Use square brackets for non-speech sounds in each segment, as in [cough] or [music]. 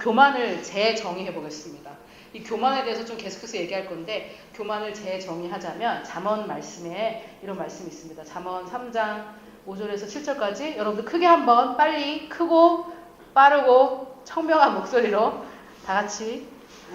교만을 재정의해 보겠습니다. 이 교만에 대해서 좀 계속해서 얘기할 건데 교만을 재정의하자면 잠언 말씀에 이런 말씀이 있습니다. 잠언 3장 5절에서 7절까지 여러분들 크게 한번 빨리 크고 빠르고 청명한 목소리로 다 같이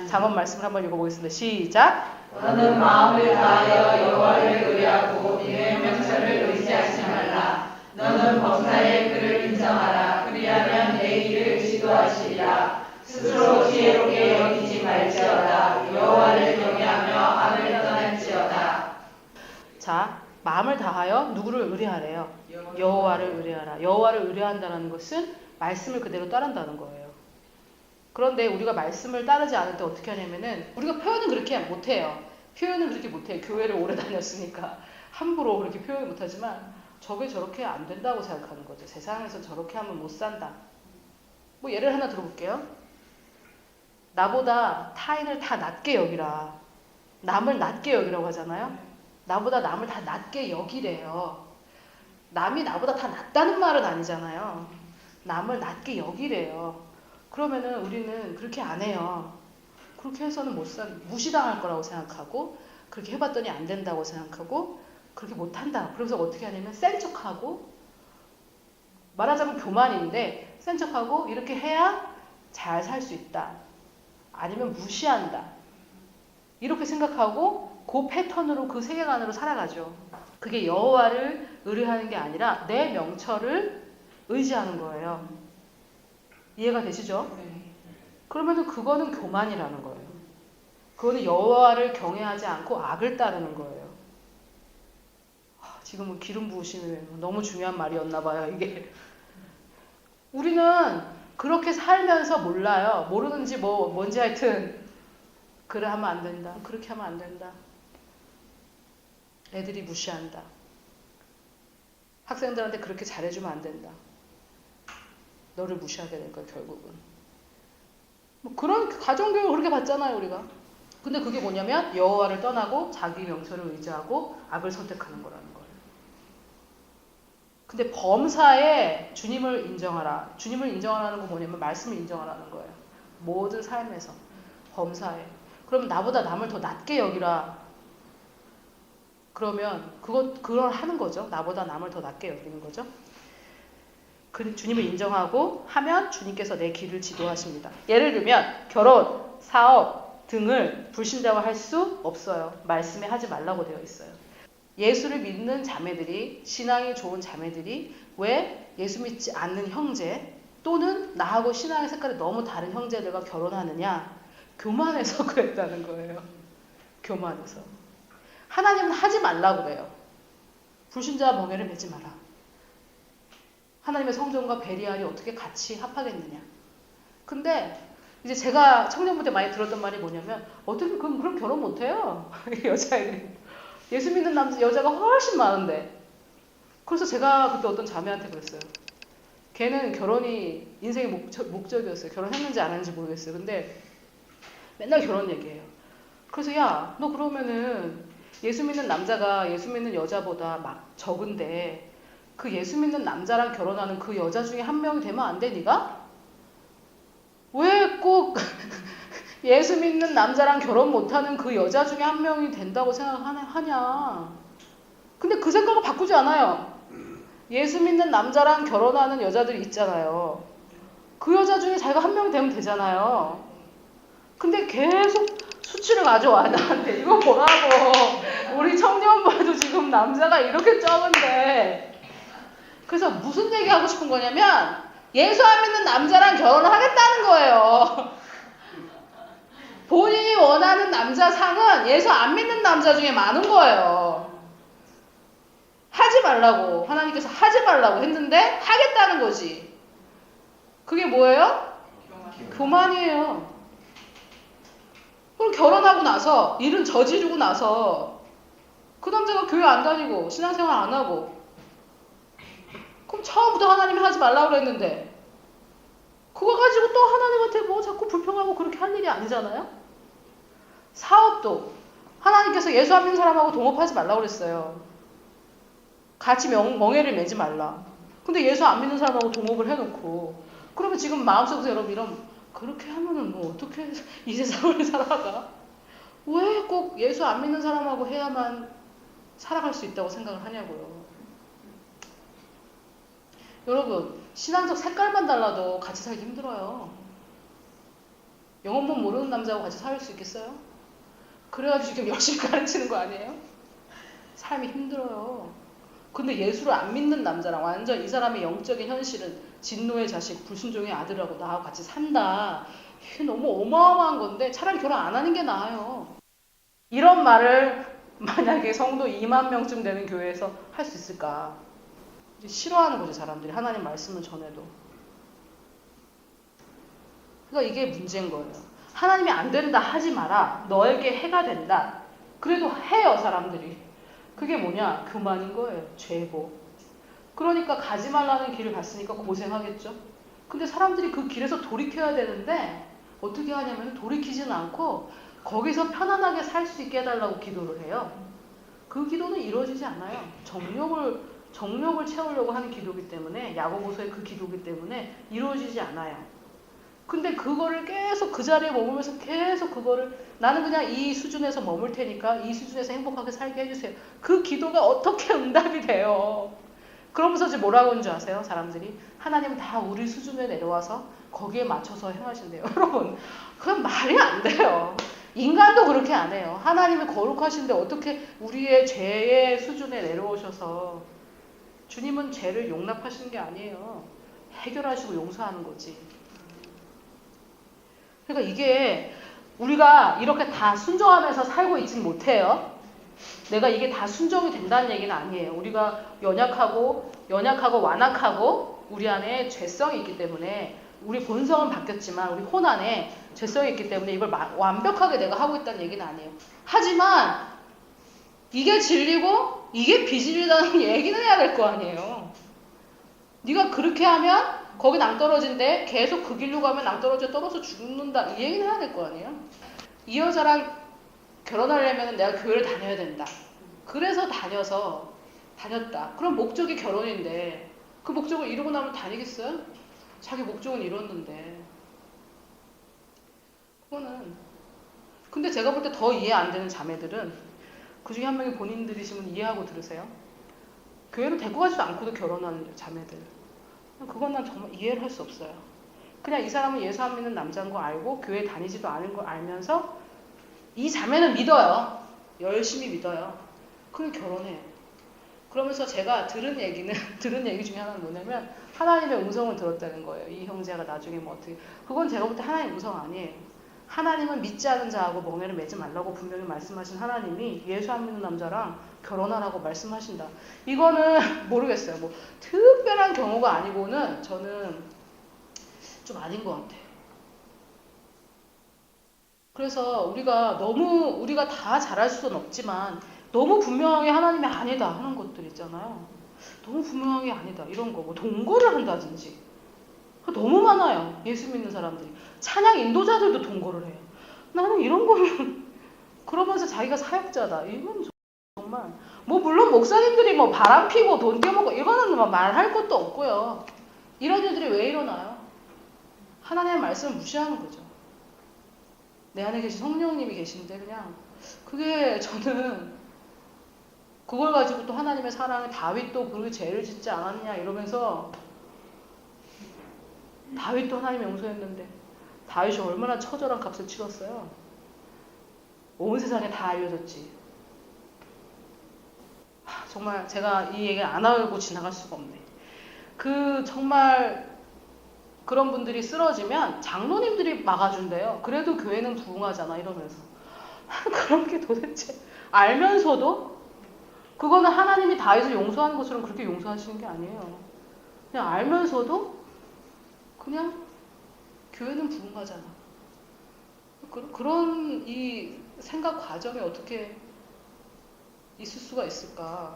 잠언 말씀을 한번 읽어보겠습니다. 시작. 너는 마음을 다하여 여호와를 의뢰하고 이의 명철을 의지하지 말라. 너는 범사의 그를 인정하라. 그리하면 내 일을 지도하시리라. 스스로 지혜롭게 여기지 말지어다. 여호와를 경외하며 악을 떠날지어다. 자, 마음을 다하여 누구를 의뢰하래요? 여호와를 의뢰하라. 여호와를 의뢰한다는 것은 말씀을 그대로 따른다는 거예요. 그런데 우리가 말씀을 따르지 않을 때 어떻게 하냐면은 우리가 표현은 그렇게 못해요. 표현은 그렇게 못해요. 교회를 오래 [laughs] 다녔으니까 함부로 그렇게 표현 못하지만 저게 저렇게 안 된다고 생각하는 거죠. 세상에서 저렇게 하면 못 산다. 뭐 예를 하나 들어볼게요. 나보다 타인을 다 낮게 여기라. 남을 낮게 여기라고 하잖아요. 나보다 남을 다 낮게 여기래요. 남이 나보다 다 낫다는 말은 아니잖아요. 남을 낮게 여기래요. 그러면은 우리는 그렇게 안 해요. 그렇게 해서는 못 산, 무시당할 거라고 생각하고, 그렇게 해봤더니 안 된다고 생각하고, 그렇게 못한다. 그래서 어떻게 하냐면 센 척하고, 말하자면 교만인데, 센 척하고, 이렇게 해야 잘 살 수 있다. 아니면 무시한다. 이렇게 생각하고, 그 패턴으로 그 세계관으로 살아가죠. 그게 여호와를 의뢰하는 게 아니라 내 명철을 의지하는 거예요. 이해가 되시죠? 그러면은 그거는 교만이라는 거예요. 그거는 여호와를 경외하지 않고 악을 따르는 거예요. 하, 지금은 기름 부으시는 너무 중요한 말이었나 봐요, 이게. 우리는 그렇게 살면서 몰라요. 모르는지 뭐 뭔지 하여튼 그래 하면 안 된다. 그렇게 하면 안 된다. 애들이 무시한다. 학생들한테 그렇게 잘해주면 안 된다. 너를 무시하게 될 거야, 결국은. 뭐 그런 가정교육을 그렇게 받잖아요, 우리가. 근데 그게 뭐냐면 여호와를 떠나고 자기 명철을 의지하고 악을 선택하는 거라는. 근데 범사에 주님을 인정하라. 주님을 인정하라는 건 뭐냐면 말씀을 인정하라는 거예요. 모든 삶에서 범사에. 그러면 나보다 남을 더 낮게 여기라. 그러면 그거 그걸 하는 거죠. 나보다 남을 더 낮게 여기는 거죠. 그 주님을 인정하고 하면 주님께서 내 길을 지도하십니다. 예를 들면 결혼, 사업 등을 불신자화할 수 없어요. 말씀에 하지 말라고 되어 있어요. 예수를 믿는 자매들이 신앙이 좋은 자매들이 왜 예수 믿지 않는 형제 또는 나하고 신앙의 색깔이 너무 다른 형제들과 결혼하느냐? 교만해서 [laughs] 그랬다는 거예요. 교만해서. 하나님은 하지 말라고 그래요. 불신자와 멍해를 맺지 마라. 하나님의 성전과 베리알이 어떻게 같이 합하겠느냐. 근데 이제 제가 청년부 때 많이 들었던 말이 뭐냐면 어떻게 그럼 그럼 결혼 못해요 [laughs] 여자애들이 예수 믿는 남자 여자가 훨씬 많은데. 그래서 제가 그때 어떤 자매한테 그랬어요. 걔는 결혼이 인생의 목적, 목적 이었어요. 결혼했는지 안 했는지 모르겠어요. 근데 맨날 결혼 얘기해요. 그래서 야 너 그러면은 예수 믿는 남자가 예수 믿는 여자보다 막 적은데 그 예수 믿는 남자랑 결혼하는 그 여자 중에 한 명이 되면 안 돼, 네가? 왜 꼭 예수 믿는 남자랑 결혼 못하는 그 여자 중에 한 명이 된다고 생각하냐? 근데 그 생각을 바꾸지 않아요. 예수 믿는 남자랑 결혼하는 여자들이 있잖아요. 그 여자 중에 자기가 한 명이 되면 되잖아요. 근데 계속 수치를 가져와 나한테 이거 보라고 우리 청년부도 지금 남자가 이렇게 적은데 그래서 무슨 얘기 하고 싶은 거냐면 예수 안 믿는 남자랑 결혼을 하겠다는 거예요. 본인이 원하는 남자 상은 예수 안 믿는 남자 중에 많은 거예요. 하지 말라고 하나님께서 하지 말라고 했는데 하겠다는 거지. 그게 뭐예요? 교만이에요. 그럼 결혼하고 나서 일은 저지르고 나서 그 남자가 교회 안 다니고 신앙생활 안 하고 그럼 처음부터 하나님이 하지 말라고 그랬는데 그거 가지고 또 하나님한테 뭐 자꾸 불평하고 그렇게 할 일이 아니잖아요. 사업도 하나님께서 예수 안 믿는 사람하고 동업하지 말라고 그랬어요. 같이 명, 멍해를 매지 말라. 근데 예수 안 믿는 사람하고 동업을 해놓고 그러면 지금 마음속에서 여러분 이런 그렇게 하면은 뭐 어떻게 [laughs] 이 세상을 살아가? 왜 꼭 예수 안 믿는 사람하고 해야만 살아갈 수 있다고 생각을 하냐고요. 여러분, 신앙적 색깔만 달라도 같이 살기 힘들어요. 영어법 모르는 남자하고 같이 살 수 있겠어요? 그래가지고 지금 열심히 가르치는 거 아니에요? 삶이 힘들어요. 근데 예수를 안 믿는 남자랑 완전 이 사람의 영적인 현실은 진노의 자식, 불순종의 아들하고 나하고 같이 산다. 이게 너무 어마어마한 건데 차라리 결혼 안 하는 게 나아요. 이런 말을 만약에 성도 2만 명쯤 되는 교회에서 할 수 있을까? 싫어하는 거죠, 사람들이. 하나님 말씀을 전해도. 그러니까 이게 문제인 거예요. 하나님이 안 된다 하지 마라. 너에게 해가 된다. 그래도 해요, 사람들이. 그게 뭐냐? 그만인 거예요. 죄고. 그러니까 가지 말라는 길을 갔으니까 고생하겠죠. 근데 사람들이 그 길에서 돌이켜야 되는데 어떻게 하냐면 돌이키지는 않고 거기서 편안하게 살 수 있게 해달라고 기도를 해요. 그 기도는 이루어지지 않아요. 정욕을 정욕을 채우려고 하는 기도기 때문에 야고보서의 그 기도기 때문에 이루어지지 않아요. 근데 그거를 계속 그 자리에 머물면서 계속 그거를 나는 그냥 이 수준에서 머물 테니까 이 수준에서 행복하게 살게 해주세요. 그 기도가 어떻게 [laughs] 응답이 돼요? 그러면서 이제 뭐라고 하는 줄 아세요? 사람들이 하나님 다 우리 수준에 내려와서 거기에 맞춰서 행하신대요. [laughs] 여러분, 그건 말이 안 돼요. 인간도 그렇게 안 해요. 하나님이 거룩하신데 어떻게 우리의 죄의 수준에 내려오셔서 주님은 죄를 용납하시는 게 아니에요. 해결하시고 용서하는 거지. 그러니까 이게 우리가 이렇게 다 순종하면서 살고 있진 못해요. 내가 이게 다 순종이 된다는 얘기는 아니에요. 우리가 연약하고 연약하고 완악하고 우리 안에 죄성이 있기 때문에 우리 본성은 바뀌었지만 우리 혼 안에 죄성이 있기 때문에 이걸 마- 완벽하게 내가 하고 있다는 얘기는 아니에요. 하지만 이게 진리고 이게 비진리다는 [laughs] 얘기는 해야 될 거 아니에요. 네가 그렇게 하면 거기 낭떨어진데 계속 그 길로 가면 낭떨어져 떨어져 죽는다 이 얘기는 해야 될 거 아니에요. 이 여자랑 결혼하려면 내가 교회를 다녀야 된다. 그래서 다녀서 다녔다. 그럼 목적이 결혼인데 그 목적을 이루고 나면 다니겠어요? 자기 목적은 이뤘는데 그거는 근데 제가 볼 때 더 이해 안 되는 자매들은 그 중에 한 명이 본인들이시면 이해하고 들으세요. 교회를 데리고 가지도 않고도 결혼하는 자매들. 그건 난 정말 이해를 할 수 없어요. 그냥 이 사람은 예수 안 믿는 남자인 거 알고 교회 다니지도 않은 걸 알면서 이 자매는 믿어요. 열심히 믿어요. 그럼 결혼해요. 그러면서 제가 들은 얘기는 [laughs] 들은 얘기 중에 하나는 뭐냐면 하나님의 음성을 들었다는 거예요. 이 형제가 나중에 뭐 어떻게 그건 제가 볼 때 하나님의 음성 아니에요. 하나님은 믿지 않은 자하고 멍해를 매지 말라고 분명히 말씀하신 하나님이 예수 안 믿는 남자랑 결혼하라고 말씀하신다. 이거는 [laughs] 모르겠어요. 뭐 특별한 경우가 아니고는 저는 좀 아닌 것 같아요. 그래서 우리가 너무 우리가 다 잘할 수는 없지만 너무 분명하게 하나님이 아니다 하는 것들 있잖아요. 너무 분명하게 아니다 이런 거 뭐 동거를 한다든지 너무 많아요. 예수 믿는 사람들이 찬양 인도자들도 동거를 해요. 나는 이런 거는 [laughs] 그러면서 자기가 사역자다 이건 정말 뭐 물론 목사님들이 뭐 바람 피고 돈 떼먹고 이거는 뭐 말할 것도 없고요. 이런 일들이 왜 일어나요? 하나님의 말씀을 무시하는 거죠. 내 안에 계신 성령님이 계신데 그냥 그게 저는 그걸 가지고 또 하나님의 사랑을 다윗도 그렇게 죄를 짓지 않았냐 이러면서 다윗도 하나님 용서했는데 다윗이 얼마나 처절한 값을 치렀어요. 온 세상에 다 알려졌지. 하, 정말 제가 이 얘기 안 하고 지나갈 수가 없네. 그 정말 그런 분들이 쓰러지면 장로님들이 막아준대요. 그래도 교회는 부흥하잖아 이러면서. [laughs] 그런 게 도대체 알면서도 그거는 하나님이 다윗을 용서하는 것처럼 그렇게 용서하시는 게 아니에요. 그냥 알면서도 그냥 교회는 부흥하잖아. 그, 그런 이 생각 과정이 어떻게 있을 수가 있을까?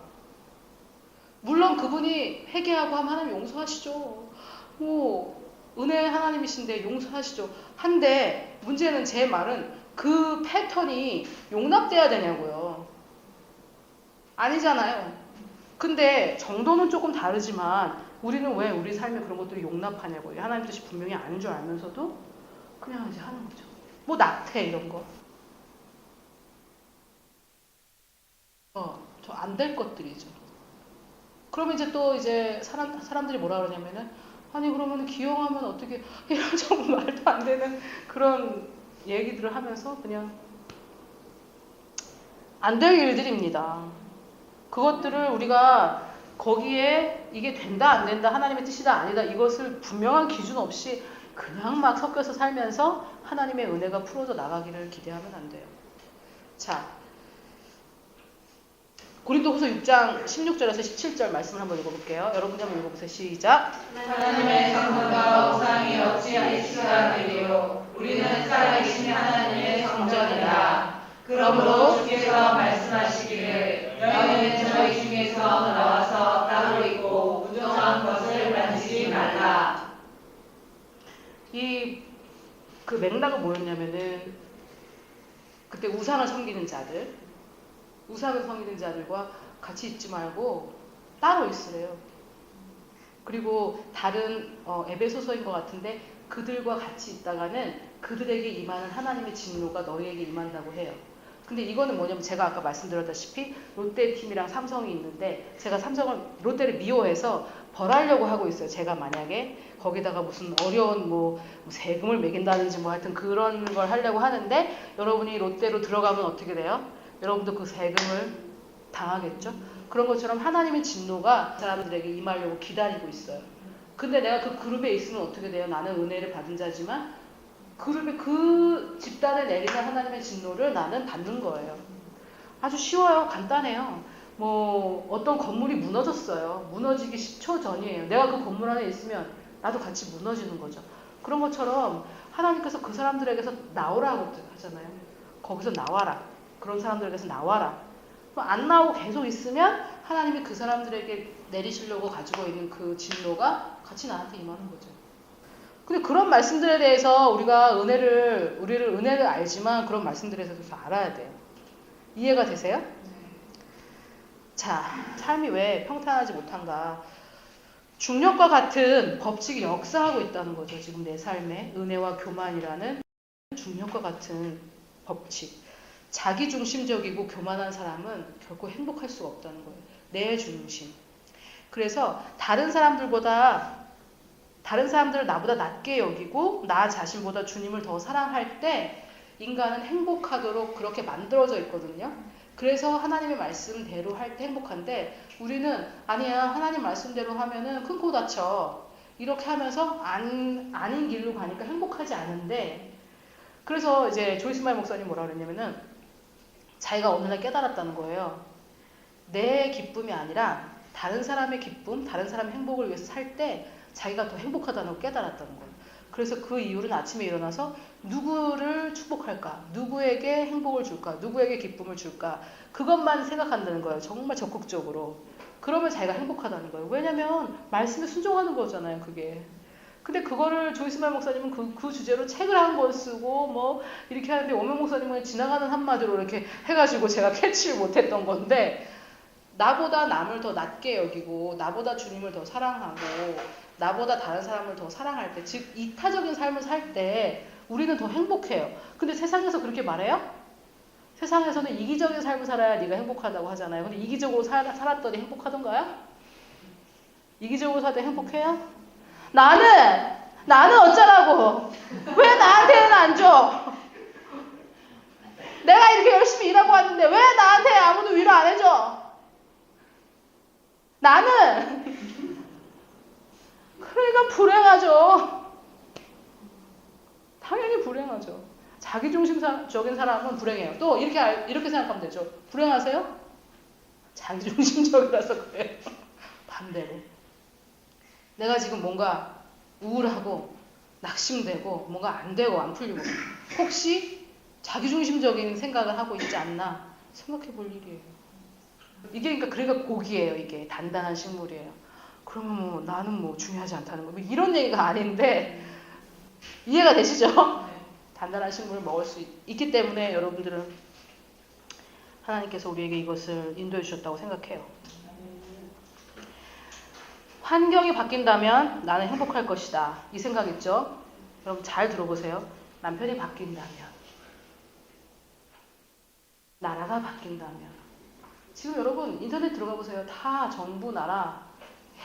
물론 그분이 회개하고 하면 하나님 용서하시죠. 뭐 은혜 하나님이신데 용서하시죠. 한데 문제는 제 말은 그 패턴이 용납돼야 되냐고요. 아니잖아요. 근데 정도는 조금 다르지만 우리는 왜 우리 삶에 그런 것들을 용납하냐고요. 하나님 뜻이 분명히 아닌 줄 알면서도 그냥 이제 하는 거죠. 뭐 낙태 이런 거. 어, 저 안 될 것들이죠. 그러면 이제 또 이제 사람 사람들이 뭐라 그러냐면은 아니 그러면 기용하면 어떻게 [laughs] 이런 정말 말도 안 되는 그런 얘기들을 하면서 그냥 안 될 일들입니다. 그것들을 우리가 거기에 이게 된다 안 된다 하나님의 뜻이다 아니다 이것을 분명한 기준 없이 그냥 막 섞여서 살면서 하나님의 은혜가 풀어져 나가기를 기대하면 안 돼요. 자, 고린도후서 6장 16절에서 17절 말씀을 한번 읽어볼게요. 여러분이 한번 읽어보세요. 시작. 하나님의 성전과 우상이 어찌하리 시간이리요 우리는 살아계신 하나님의 성전이라 그러므로 주께서 말씀하시기를 너희는 저희 중에서 나와서 따로 있고 부정한 것을 만지지 말라 이 그 맥락은 뭐였냐면은 그때 우상을 섬기는 자들, 우상을 섬기는 자들과 같이 있지 말고 따로 있으래요. 그리고 다른 어, 에베소서인 것 같은데 그들과 같이 있다가는 그들에게 임하는 하나님의 진노가 너희에게 임한다고 해요. 근데 이거는 뭐냐면 제가 아까 말씀드렸다시피 롯데 팀이랑 삼성이 있는데 제가 삼성을 롯데를 미워해서 벌하려고 하고 있어요. 제가 만약에 거기다가 무슨 어려운 뭐 세금을 매긴다든지 뭐 하여튼 그런 걸 하려고 하는데 여러분이 롯데로 들어가면 어떻게 돼요? 여러분도 그 세금을 당하겠죠? 그런 것처럼 하나님의 진노가 사람들에게 임하려고 기다리고 있어요. 근데 내가 그 그룹에 있으면 어떻게 돼요? 나는 은혜를 받은 자지만 그룹에 그 집단에 내리는 하나님의 진노를 나는 받는 거예요. 아주 쉬워요. 간단해요. 뭐 어떤 건물이 무너졌어요. 무너지기 10초 전이에요. 내가 그 건물 안에 있으면 나도 같이 무너지는 거죠. 그런 것처럼 하나님께서 그 사람들에게서 나오라고 하잖아요. 거기서 나와라. 그런 사람들에게서 나와라. 그럼 안 나오고 계속 있으면 하나님이 그 사람들에게 내리시려고 가지고 있는 그 진노가 같이 나한테 임하는 거죠. 근데 그런 말씀들에 대해서 우리가 은혜를 우리를 은혜를 알지만 그런 말씀들에 대해서 알아야 돼요. 이해가 되세요? 자, 삶이 왜 평탄하지 못한가? 중력과 같은 법칙이 역사하고 있다는 거죠. 지금 내 삶에 은혜와 교만이라는 중력과 같은 법칙. 자기 중심적이고 교만한 사람은 결코 행복할 수가 없다는 거예요. 내 중심. 그래서 다른 사람들보다 다른 사람들을 나보다 낮게 여기고 나 자신보다 주님을 더 사랑할 때 인간은 행복하도록 그렇게 만들어져 있거든요. 그래서 하나님의 말씀대로 할 때 행복한데 우리는 아니야 하나님 말씀대로 하면은 큰 코 다쳐 이렇게 하면서 안 아닌 길로 가니까 행복하지 않은데 그래서 이제 조이스마이 목사님 뭐라 그랬냐면은 자기가 어느 날 깨달았다는 거예요. 내 기쁨이 아니라 다른 사람의 기쁨, 다른 사람의 행복을 위해서 살 때 자기가 더 행복하다는 걸 깨달았다는 거예요. 그래서 그 이후로는 아침에 일어나서 누구를 축복할까? 누구에게 행복을 줄까? 누구에게 기쁨을 줄까? 그것만 생각한다는 거예요. 정말 적극적으로. 그러면 자기가 행복하다는 거예요. 왜냐면 말씀에 순종하는 거잖아요, 그게. 근데 그거를 조이스말 목사님은 그, 그 주제로 책을 한 권 쓰고 뭐 이렇게 하는데 오명 목사님은 지나가는 한마디로 이렇게 해가지고 제가 [laughs] 캐치를 못했던 건데 나보다 남을 더 낮게 여기고 나보다 주님을 더 사랑하고 나보다 다른 사람을 더 사랑할 때, 즉 이타적인 삶을 살 때 우리는 더 행복해요. 근데 세상에서 그렇게 말해요? 세상에서는 이기적인 삶을 살아야 네가 행복하다고 하잖아요. 근데 이기적으로 살, 살았더니 행복하던가요? 이기적으로 살때 행복해요? 나는 나는 어쩌라고? 왜 나한테는 안 줘? 내가 이렇게 열심히 일하고 왔는데 왜 나한테 아무도 위로 안 해줘? 나는 그러니까 불행하죠. 당연히 불행하죠. 자기중심적인 사람은 불행해요. 또 이렇게 알- 이렇게 생각하면 되죠. 불행하세요? 자기중심적이라서 그래요. [laughs] 반대로. 내가 지금 뭔가 우울하고 낙심되고 뭔가 안 되고 안 풀리고 혹시 자기중심적인 생각을 하고 있지 않나 생각해 볼 일이에요. 이게 그러니까 그러니까 고기예요. 이게 단단한 식물이에요. 그러면 뭐 나는 뭐 중요하지 않다는 거. 뭐 이런 얘기가 아닌데 이해가 되시죠? 단단한 식물을 먹을 수 있, 있기 때문에 여러분들은 하나님께서 우리에게 이것을 인도해 주셨다고 생각해요. 환경이 바뀐다면 나는 행복할 것이다. 이 생각 있죠? 여러분 잘 들어보세요. 남편이 바뀐다면, 나라가 바뀐다면, 지금 여러분 인터넷 들어가 보세요. 다 정부, 나라,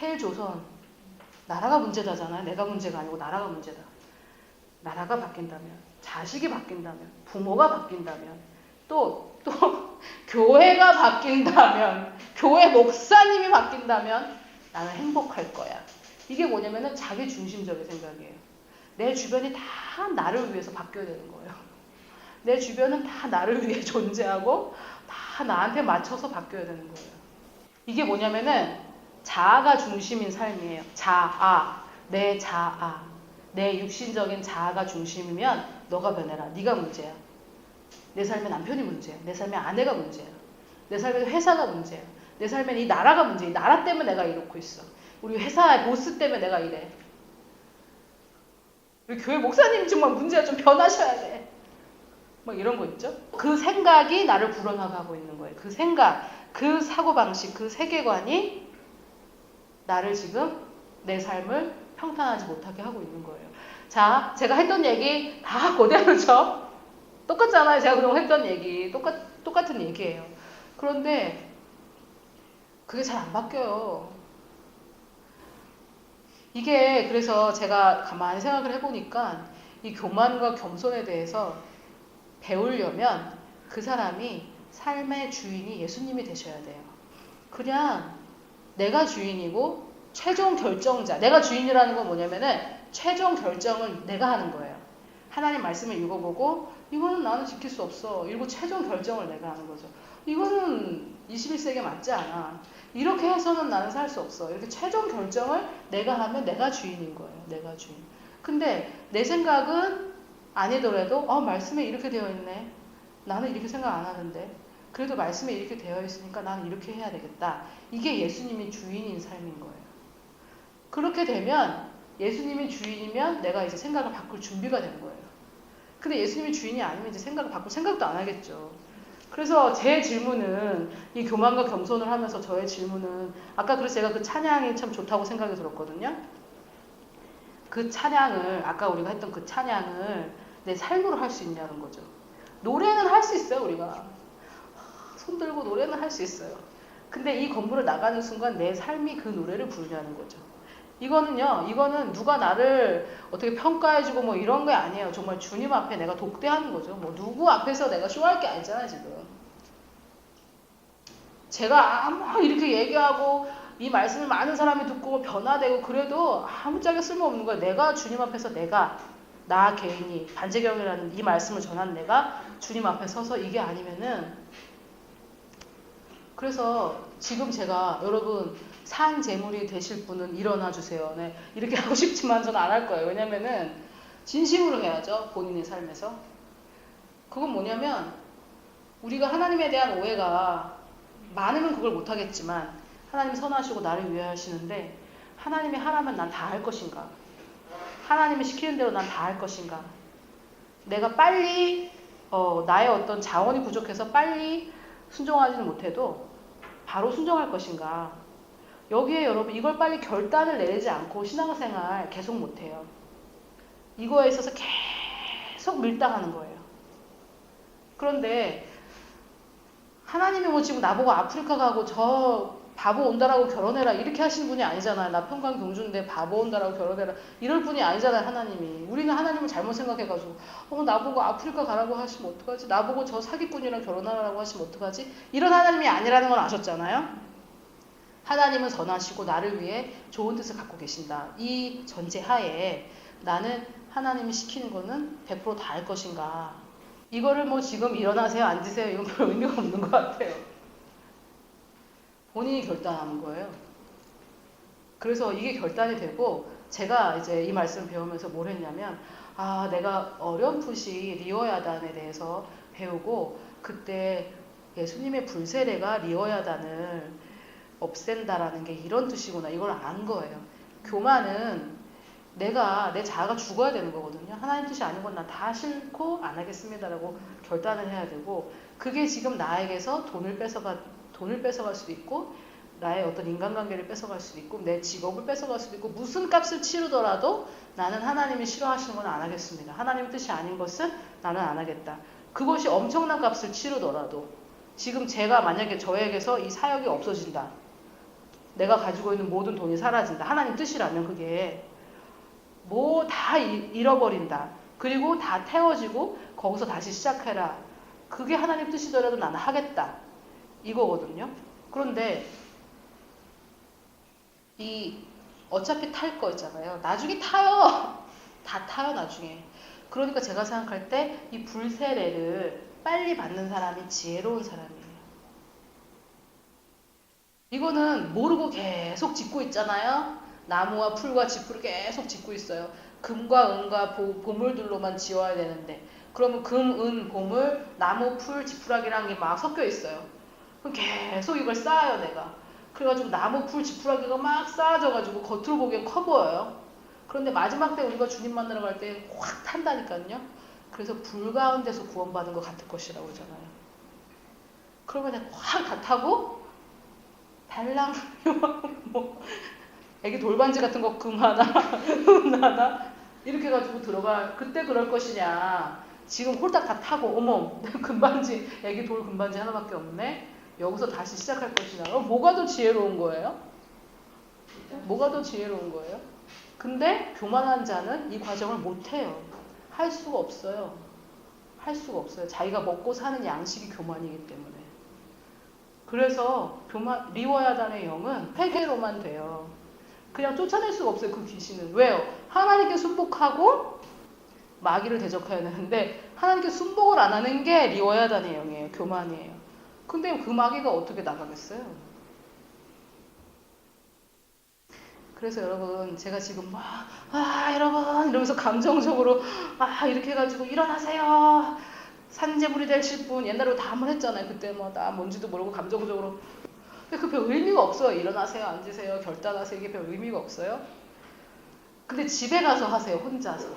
헬조선, 나라가 문제다잖아요. 내가 문제가 아니고 나라가 문제다. 나라가 바뀐다면, 자식이 바뀐다면, 부모가 바뀐다면, 또, 또, [laughs] 교회가 바뀐다면, 교회 목사님이 바뀐다면, 나는 행복할 거야. 이게 뭐냐면은 자기 중심적인 생각이에요. 내 주변이 다 나를 위해서 바뀌어야 되는 거예요. 내 주변은 다 나를 위해 [laughs] 존재하고, 다 나한테 맞춰서 바뀌어야 되는 거예요. 이게 뭐냐면은, 자아가 중심인 삶이에요. 자아, 내 자아. 내 육신적인 자아가 중심이면 너가 변해라. 네가 문제야. 내 삶의 남편이 문제야. 내 삶의 아내가 문제야. 내 삶의 회사가 문제야. 내 삶의 이 나라가 문제야. 이 나라 때문에 내가 이렇고 있어. 우리 회사의 보스 때문에 내가 이래. 우리 교회 목사님 정말 문제야. 좀 변하셔야 돼. 뭐 이런 거 있죠. 그 생각이 나를 불어나가고 있는 거예요. 그 생각, 그 사고방식, 그 세계관이 나를 지금 내 삶을 평탄하지 못하게 하고 있는 거예요. 자, 제가 했던 얘기 다 [laughs] 그대로죠. 똑같잖아요. 제가 그동안 했던 얘기. 똑같, 똑같은 얘기예요. 그런데 그게 잘 안 바뀌어요. 이게 그래서 제가 가만히 생각을 해보니까 이 교만과 겸손에 대해서 배우려면 그 사람이 삶의 주인이 예수님이 되셔야 돼요. 그냥 내가 주인이고 최종 결정자. 내가 주인이라는 건 뭐냐면은 최종 결정을 내가 하는 거예요. 하나님 말씀을 읽어보고 이거는 나는 지킬 수 없어. 이러고 최종 결정을 내가 하는 거죠. 이거는 21세기에 맞지 않아. 이렇게 해서는 나는 살 수 없어. 이렇게 최종 결정을 내가 하면 내가 주인인 거예요. 내가 주인. 근데 내 생각은 아니더라도 어 말씀에 이렇게 되어 있네. 나는 이렇게 생각 안 하는데. 그래도 말씀에 이렇게 되어 있으니까 나는 이렇게 해야 되겠다. 이게 예수님이 주인인 삶인 거예요. 그렇게 되면 예수님이 주인이면 내가 이제 생각을 바꿀 준비가 된 거예요. 근데 예수님이 주인이 아니면 이제 생각을 바꿀 생각도 안 하겠죠. 그래서 제 질문은 이 교만과 겸손을 하면서 저의 질문은 아까 그래서 제가 그 찬양이 참 좋다고 생각이 들었거든요. 그 찬양을 아까 우리가 했던 그 찬양을 내 삶으로 할 수 있냐는 거죠. 노래는 할 수 있어요, 우리가. 손 들고 노래는 할 수 있어요. 근데 이 건물을 나가는 순간 내 삶이 그 노래를 부르냐는 거죠. 이거는요, 이거는 누가 나를 어떻게 평가해주고 뭐 이런 게 아니에요. 정말 주님 앞에 내가 독대하는 거죠. 뭐 누구 앞에서 내가 쇼할 게 아니잖아요, 지금. 제가 아무 이렇게 얘기하고 이 말씀을 많은 사람이 듣고 변화되고 그래도 아무짝에 쓸모없는 거예요. 내가 주님 앞에서 내가 나 개인이 반제경이라는 이 말씀을 전한 내가 주님 앞에 서서 이게 아니면은 그래서 지금 제가 여러분 산 재물이 되실 분은 일어나 주세요. 네, 이렇게 [laughs] 하고 싶지만 저는 안 할 거예요. 왜냐면은 진심으로 해야죠. 본인의 삶에서. 그건 뭐냐면 우리가 하나님에 대한 오해가 많으면 그걸 못 하겠지만 하나님 선하시고 나를 위하시는데 하나님이 하라면 난 다 할 것인가? 하나님이 시키는 대로 난 다 할 것인가? 내가 빨리 어, 나의 어떤 자원이 부족해서 빨리 순종하지는 못해도 바로 순종할 것인가? 여기에 여러분 이걸 빨리 결단을 내리지 않고 신앙생활 계속 못해요. 이거에 있어서 계속 밀당하는 거예요. 그런데 하나님이 뭐 지금 나보고 아프리카 가고 저 바보 온다라고 결혼해라 이렇게 하시는 분이 아니잖아요. 나 평강 경주인데 바보 온다라고 결혼해라 이럴 분이 아니잖아요. 하나님이 우리는 하나님을 잘못 생각해가지고 어 나보고 아프리카 가라고 하시면 어떡하지? 나보고 저 사기꾼이랑 결혼하라고 하시면 어떡하지? 이런 하나님이 아니라는 건 아셨잖아요. 하나님은 선하시고 나를 위해 좋은 뜻을 갖고 계신다. 이 전제 하에 나는 하나님이 시키는 거는 100%다 할 것인가? 이거를 뭐 지금 일어나세요, 앉으세요 이건 별 의미가 없는 것 같아요. 본인이 결단하는 거예요. 그래서 이게 결단이 되고 제가 이제 이 말씀을 배우면서 뭘 했냐면 아 내가 어렴풋이 리어야단에 대해서 배우고 그때 예수님의 불세례가 리어야단을 없앤다라는 게 이런 뜻이구나 이걸 안 거예요. 교만은 내가 내 자아가 죽어야 되는 거거든요. 하나님 뜻이 아닌 건나다 싫고 안 하겠습니다라고 결단을 해야 되고 그게 지금 나에게서 돈을 뺏어가 돈을 뺏어갈 수도 있고 나의 어떤 인간관계를 뺏어갈 수도 있고 내 직업을 뺏어갈 수도 있고 무슨 값을 치르더라도 나는 하나님이 싫어하시는 건 안 하겠습니다. 하나님 뜻이 아닌 것은 나는 안 하겠다. 그것이 엄청난 값을 치르더라도 지금 제가 만약에 저에게서 이 사역이 없어진다. 내가 가지고 있는 모든 돈이 사라진다. 하나님 뜻이라면 그게 뭐 다 잃어버린다. 그리고 다 태워지고 거기서 다시 시작해라. 그게 하나님 뜻이더라도 나는 하겠다. 이거거든요. 그런데 이 어차피 탈 거 있잖아요. 나중에 타요. [laughs] 다 타요, 나중에. 그러니까 제가 생각할 때 이 불세례를 빨리 받는 사람이 지혜로운 사람이에요. 이거는 모르고 계속 짓고 있잖아요. 나무와 풀과 지푸를 계속 짓고 있어요. 금과 은과 보, 보물들로만 지어야 되는데 그러면 금, 은, 보물, 나무, 풀, 지푸라기라는 게 막 섞여 있어요. 계속 이걸 쌓아요, 내가. 그래가지고 나무, 풀, 지푸라기가 막 쌓아져가지고 겉으로 보기엔 커 보여요. 그런데 마지막 때 우리가 주님 만나러 갈 때 확 탄다니까요. 그래서 불 가운데서 구원받은 것 같을 것이라고 그러잖아요. 그러면 확 다 타고 달랑 [laughs] 뭐 애기 돌반지 같은 거 금 하나, [laughs] 은 하나 이렇게 가지고 들어가 그때 그럴 것이냐 지금 홀딱 다 타고 어머 내 [laughs] 금반지 애기 돌 금반지 하나밖에 없네 여기서 다시 시작할 것이냐 어, 뭐가 더 지혜로운 거예요? 뭐가 더 지혜로운 거예요? 근데 교만한 자는 이 과정을 못해요 할 수가 없어요 할 수가 없어요 자기가 먹고 사는 양식이 교만이기 때문에 그래서 교만 리워야단의 영은 회개로만 돼요 그냥 쫓아낼 수가 없어요. 그 귀신은. 왜요? 하나님께 순복하고 마귀를 대적해야 되는데 하나님께 순복을 안 하는 게 리워야단의 영이에요. 교만이에요. 근데 그 마귀가 어떻게 나가겠어요? 그래서 여러분 제가 지금 막 아, 여러분 이러면서 감정적으로 아 이렇게 해가지고 일어나세요. 산재물이 되실 분 옛날에 다 한번 했잖아요. 그때 뭐 나 뭔지도 모르고 감정적으로 근데 그별 의미가 없어요. 일어나세요, 앉으세요, 결단하세요. 이게 별 의미가 없어요. 근데 집에 가서 하세요, 혼자서.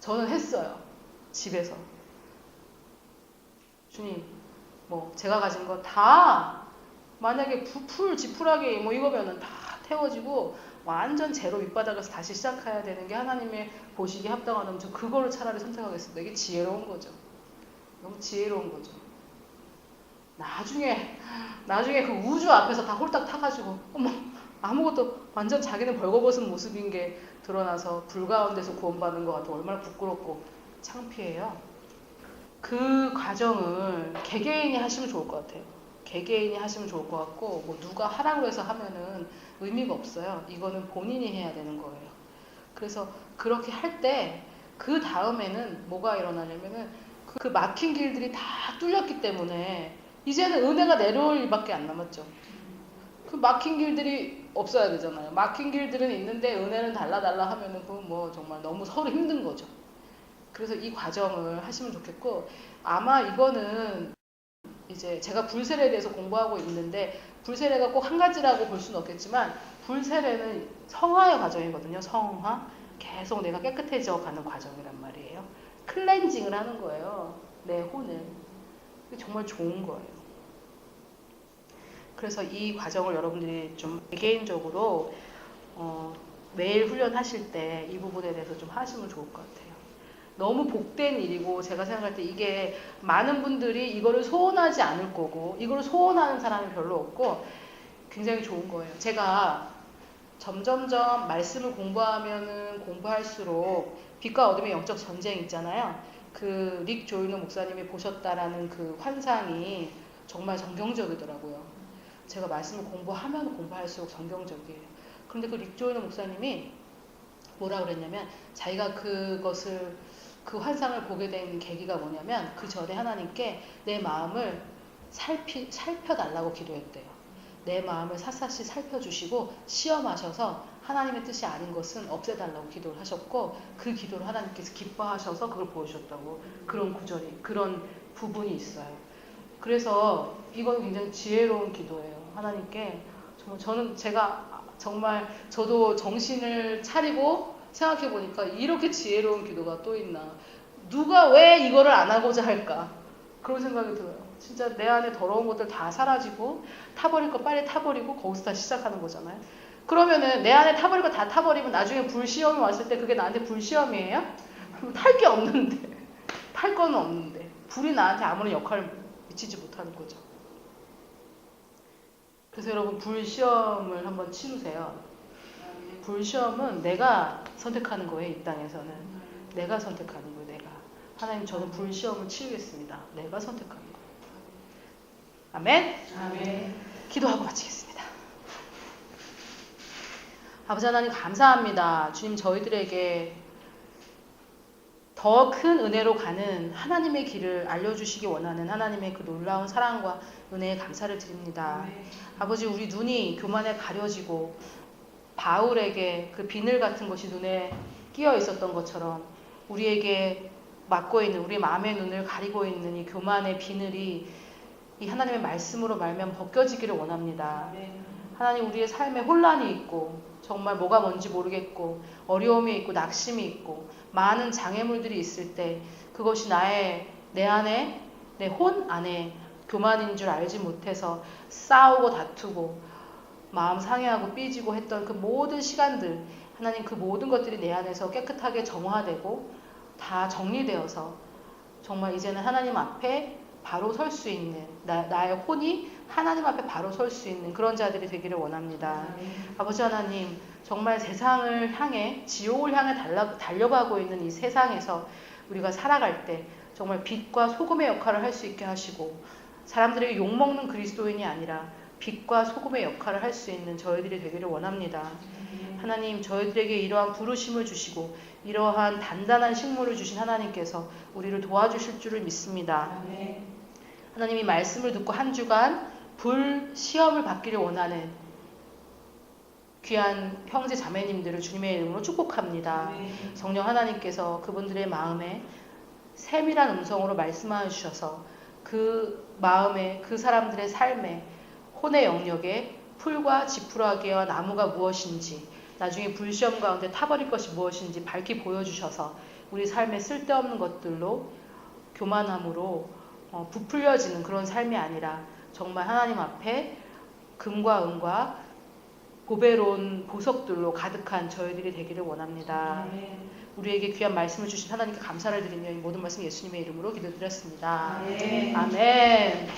저는 했어요. 집에서. 주님, 뭐, 제가 가진 거 다, 만약에 부풀, 지푸라기, 뭐, 이거면은 다 태워지고, 완전 제로 밑바닥에서 다시 시작해야 되는 게 하나님의 보시기에 합당하다면 저 그거를 차라리 선택하겠습니다. 이게 지혜로운 거죠. 너무 지혜로운 거죠. 나중에 나중에 그 우주 앞에서 다 홀딱 타가지고 어머 아무것도 완전 자기는 벌거벗은 모습인 게 드러나서 불 가운데서 구원받는 것 같아 얼마나 부끄럽고 창피해요. 그 과정을 개개인이 하시면 좋을 것 같아요. 개개인이 하시면 좋을 것 같고 뭐 누가 하라고 해서 하면은 의미가 없어요. 이거는 본인이 해야 되는 거예요. 그래서 그렇게 할 때 그 다음에는 뭐가 일어나냐면은 그 막힌 길들이 다 뚫렸기 때문에 이제는 은혜가 내려올 일밖에 안 남았죠. 그 막힌 길들이 없어야 되잖아요. 막힌 길들은 있는데 은혜는 달라달라 하면은 그건 뭐 정말 너무 서로 힘든 거죠. 그래서 이 과정을 하시면 좋겠고 아마 이거는 이제 제가 불세례에 대해서 공부하고 있는데 불세례가 꼭 한 가지라고 볼 수는 없겠지만 불세례는 성화의 과정이거든요. 성화. 계속 내가 깨끗해져 가는 과정이란 말이에요. 클렌징을 하는 거예요. 내 혼을. 정말 좋은 거예요. 그래서 이 과정을 여러분들이 좀 개인적으로 어, 매일 훈련하실 때 이 부분에 대해서 좀 하시면 좋을 것 같아요. 너무 복된 일이고 제가 생각할 때 이게 많은 분들이 이거를 소원하지 않을 거고 이거를 소원하는 사람이 별로 없고 굉장히 좋은 거예요. 제가 점점점 말씀을 공부하면은 공부할수록 빛과 어둠의 영적 전쟁 있잖아요. 그 릭 조이노 목사님이 보셨다라는 그 환상이 정말 정경적이더라고요. 제가 말씀을 공부하면 공부할수록 정경적이에요. 그런데 그 릭 조이노 목사님이 뭐라 그랬냐면 자기가 그것을 그 환상을 보게 된 계기가 뭐냐면 그 전에 하나님께 내 마음을 살피, 살펴달라고 기도했대요. 내 마음을 샅샅이 살펴주시고 시험하셔서 하나님의 뜻이 아닌 것은 없애달라고 기도를 하셨고 그 기도를 하나님께서 기뻐하셔서 그걸 보여주셨다고 그런 구절이 그런 부분이 있어요. 그래서 이건 굉장히 지혜로운 기도예요. 하나님께 정말 저는 제가 정말 저도 정신을 차리고 생각해 보니까 이렇게 지혜로운 기도가 또 있나. 누가 왜 이거를 안 하고자 할까? 그런 생각이 들어요. 진짜 내 안에 더러운 것들 다 사라지고 타버릴 거 빨리 타버리고 거기서 다시 시작하는 거잖아요. 그러면은 내 안에 타버릴 거 다 타버리면 나중에 불시험이 왔을 때 그게 나한테 불시험이에요? 탈 게 없는데 [laughs] 탈 거는 없는데 불이 나한테 아무런 역할을 미치지 못하는 거죠. 그래서 여러분 불시험을 한번 치르세요. 불시험은 내가 선택하는 거예요, 이 땅에서는. 내가 선택하는 거예요, 내가. 하나님, 저는 불시험을 치르겠습니다. 내가 선택하는 거예요. 아멘? 아멘. 기도하고 마치겠습니다. 아버지 하나님, 감사합니다. 주님, 저희들에게 더 큰 은혜로 가는 하나님의 길을 알려주시기 원하는 하나님의 그 놀라운 사랑과 은혜에 감사를 드립니다. 아버지 우리 눈이 교만에 가려지고 바울에게 그 비늘 같은 것이 눈에 끼어 있었던 것처럼 우리에게 막고 있는 우리 마음의 눈을 가리고 있는 이 교만의 비늘이 이 하나님의 말씀으로 말면 벗겨지기를 원합니다. 하나님 우리의 삶에 혼란이 있고 정말 뭐가 뭔지 모르겠고 어려움이 있고 낙심이 있고 많은 장애물들이 있을 때 그것이 나의 내 안에 내 혼 안에 교만인 줄 알지 못해서 싸우고 다투고 마음 상해하고 삐지고 했던 그 모든 시간들 하나님 그 모든 것들이 내 안에서 깨끗하게 정화되고 다 정리되어서 정말 이제는 하나님 앞에 바로 설 수 있는 나, 나의 혼이 하나님 앞에 바로 설 수 있는 그런 자들이 되기를 원합니다. 아버지 하나님 정말 세상을 향해 지옥을 향해 달라, 달려가고 있는 이 세상에서 우리가 살아갈 때 정말 빛과 소금의 역할을 할 수 있게 하시고 사람들에게 욕먹는 그리스도인이 아니라 빛과 소금의 역할을 할 수 있는 저희들이 되기를 원합니다. 하나님 저희들에게 이러한 부르심을 주시고 이러한 단단한 식물을 주신 하나님께서 우리를 도와주실 줄을 믿습니다. 하나님이 말씀을 듣고 한 주간 불 시험을 받기를 원하는 귀한 형제 자매님들을 주님의 이름으로 축복합니다. 성령 하나님께서 그분들의 마음에 세밀한 음성으로 말씀하여 주셔서 그 마음에 그 사람들의 삶에 혼의 영역에 풀과 지푸라기와 나무가 무엇인지 나중에 불시험 가운데 타버릴 것이 무엇인지 밝히 보여주셔서 우리 삶에 쓸데없는 것들로 교만함으로 어, 부풀려지는 그런 삶이 아니라 정말 하나님 앞에 금과 은과 보배로운 보석들로 가득한 저희들이 되기를 원합니다. 우리에게 귀한 말씀을 주신 하나님께 감사를 드리며 이 모든 말씀 예수님의 이름으로 기도드렸습니다. 아멘. 아멘.